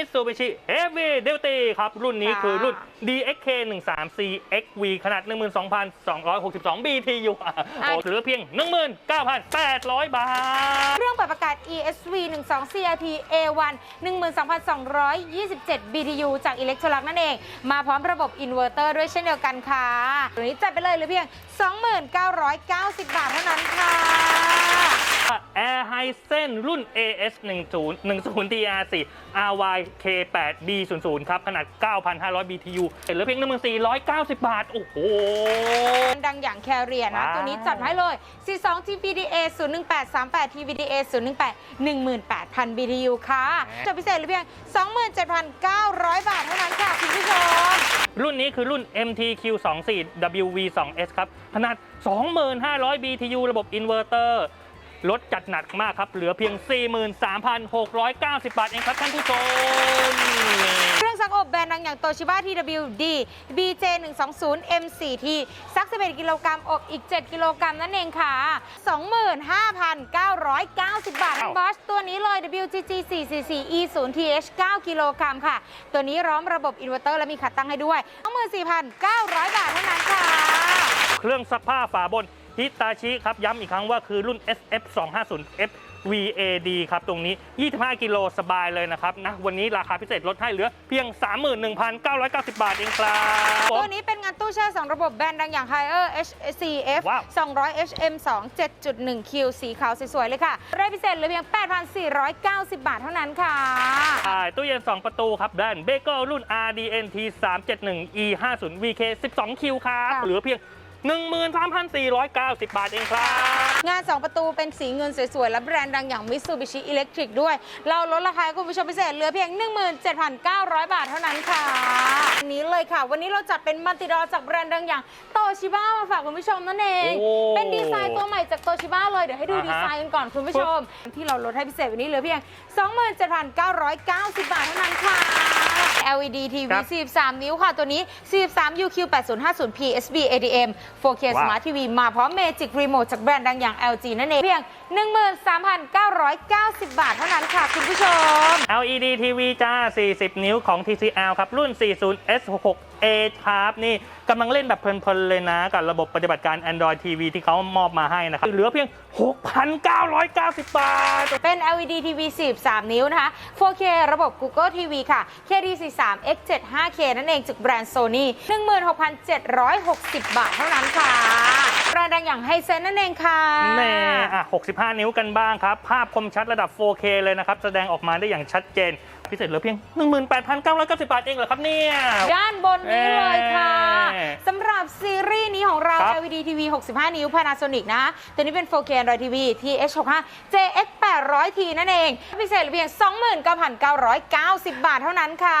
Mitsubishi Heavy Duty ครับ รุ่นนี้ค่ะคือรุ่น DXK 13 CXV ขนาด 12,262 BTU อะโอ้เหลือเพียง 19,800 บาท เครื่องปรับอากาศ ESV 12 CRT A1 12,227 BTU จากอิเล็กโทรลักนั่นเอง มาพร้อมระบบอินเวอร์เตอร์ด้วยเช่นเดียวกันค่ะตัวนี้จัดไปเลยเหรือเพียง 2990 บาทเท่านั้นค่ะ Air Hisense รุ่น AS 10 10 TR4 RY K8 B00 ครับ ขนาด 9,500 BTU เหลือเพียง1490 บาท โอ้โห ดังอย่างแคเรียนะว้าวตัวนี้จัดให้เลย 42 TVDA 018 38 TVDA 018 18,000 BTU ค่ะจะพิเศษเหรือเพียง 27,900 บาทเท่านั้นค่ะคุณผู้ชม รุ่นนี้คือรุ่น MTQ24 WV2S ครับ ขนาด 25,000 BTU ระบบอินเวอร์เตอร์ ลดจัดหนักมากครับ เหลือเพียง 43,690 บาทเองครับท่านผู้ชม เครื่องซักอบแบรนด์ดังอย่างโตชิบ้า TWD BJ 120 M4T ซัก 11 กิโลกรัมอบอีก 7 กิโลกรัมนั่นเองค่ะ 25,990 บาทอ้าว บอสตัวนี้เลย WGG 444 E 0 TH 9 กิโลกรัมค่ะ ตัวนี้ร้อมระบบอินเวอร์เตอร์และมีขาตั้งให้ด้วย24,900 บาทเท่านั้นค่ะ เครื่องซักผ้าฝาบน ฮิตาชิครับย้ำอีกครั้งว่าคือรุ่น SF 250 F VAD ครับตรงนี้ 25 กิโลสบายเลยนะครับนะวันนี้ราคาพิเศษลดให้เหลือเพียง 31,990 บาทเองครับ ตัวนี้เป็นงานตู้แช่ 2 ระบบแบรนด์ดังอย่าง Haier HCF ว้าว200 HM 2 7.1 Q สีขาวสวยๆ เลยค่ะรายพิเศษเหลือเพียง 8,490 บาทเท่านั้นค่ะอ่าตู้เย็น 2 ประตูครับแบรนด์เบเกิลรุ่น RDNT 371 E 5 0 VK 12คิวครับค่ะเหลือเพียง 13,490 บาทเองครับ งาน 2 ประตูเป็นสีเงินสวยๆ และแบรนด์ดังอย่าง Mitsubishi Electric ด้วย เราลดราคาให้คุณผู้ชมพิเศษเหลือเพียง 17,900 บาทเท่านั้นค่ะอันนี้เลยค่ะ วันนี้เราจัดเป็นมัลติดอจากแบรนด์ดังอย่างโตชิบ้ามาฝากคุณผู้ชมนั่นเอง โอ้เป็นดีไซน์ตัวใหม่จากโตชิบ้าเลย เดี๋ยวให้ดูอ่าฮะ ดีไซน์กันก่อนคุณผู้ชม ที่เราลดให้พิเศษวันนี้เหลือเพียง 27,990 บาทเท่านั้นค่ะ LED TV ครับ43 นิ้วค่ะ ตัวนี้ 43 UQ 8050 PSB ADM 4K ว้าว Smart TV มาพร้อม Magic Remote จากแบรนด์ดังอย่าง LG นั่นเอง เพียง 13,990 บาทเท่านั้นค่ะ คุณผู้ชม LED TV จ้า 40 นิ้วของ TCL ครับ รุ่น 40S66A ครับนี่กำลังเล่นแบบเพลินๆเลยนะ กับระบบปฏิบัติการ Android TV ที่เขามอบมาให้นะครับ เหลือเพียง 6,990 บาท เป็น LED TV 43 นิ้วนะคะ 4K ระบบ Google TV ค่ะ KD43 X7 5K นั่นเองจากแบรนด์ Sony 16,760 บาทเท่านั้นค่ะแบรนด์ดังอย่างไฮเซนนั่นเองค่ะแน่อะ65 นิ้วกันบ้างครับ ภาพคมชัดระดับ 4K เลยนะครับ แสดงออกมาได้อย่างชัดเจน พิเศษเหลือเพียง 18,990 บาทเองเหรอครับเนี่ย ด้านบนนี้เลยค่ะเอ่อสำหรับซีรีส์นี้ของเรา ครับ LED TV 65 นิ้ว Panasonic นะตัวนี้เป็น 4K Android TV TH65 JX 800T นั่นเอง พิเศษเหลือเพียง 29,990 บาทเท่านั้นค่ะ